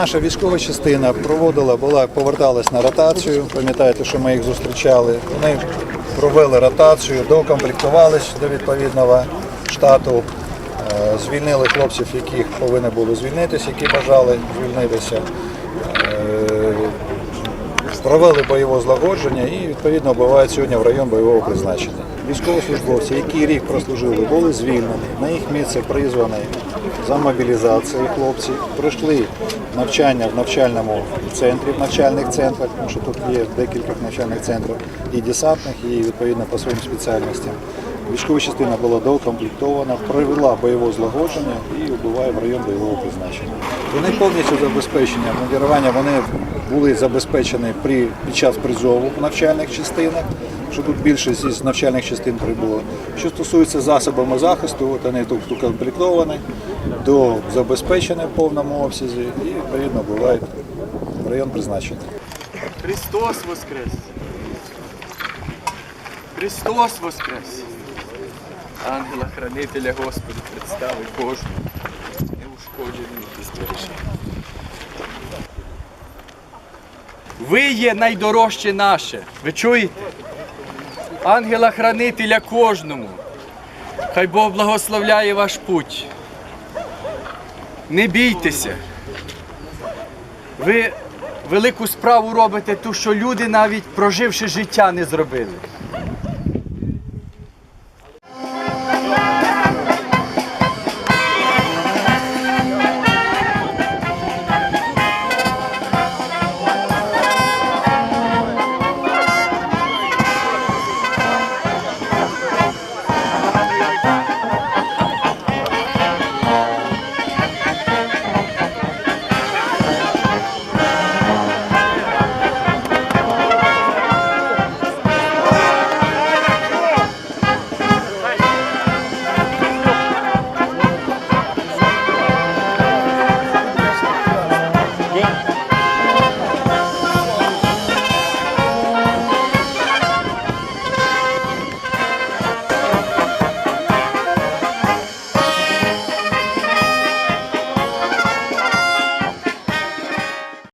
Наша військова частина проводила, була поверталась на ротацію. Пам'ятаєте, що ми їх зустрічали. Вони провели ротацію, докомплектувались до відповідного штату, е, звільнили хлопців, яких повинні були звільнитися, які бажали звільнитися. Провели бойове злагодження і відповідно бувають сьогодні в район бойового призначення. Військовослужбовці, які рік прослужили, були звільнені. На їх місце призвані за мобілізацією хлопці, пройшли навчання в навчальному центрі, в навчальних центрах, тому що тут є декілька навчальних центрів, і десантних, і відповідно по своїм спеціальностям. Військова частина була доукомплектована, провела бойове злагодження і убуває в район бойового призначення. Вони повністю забезпечені. Модерування вони були забезпечені при, під час призову в навчальних частинах, що тут більшість із навчальних частин прибуло. Що стосується засобами захисту, от вони тут укомплектовані, до забезпечені в повному обсязі і відповідно бувають в район призначення. Христос воскрес! Христос воскрес! Ангела хранителя Господи представи кожну. Неушкоджений і збережи. Ви є найдорожче наше. Ви чуєте? Ангела хранителя кожному. Хай Бог благословляє ваш путь. Не бійтеся. Ви велику справу робите, ту, що люди навіть проживши життя не зробили.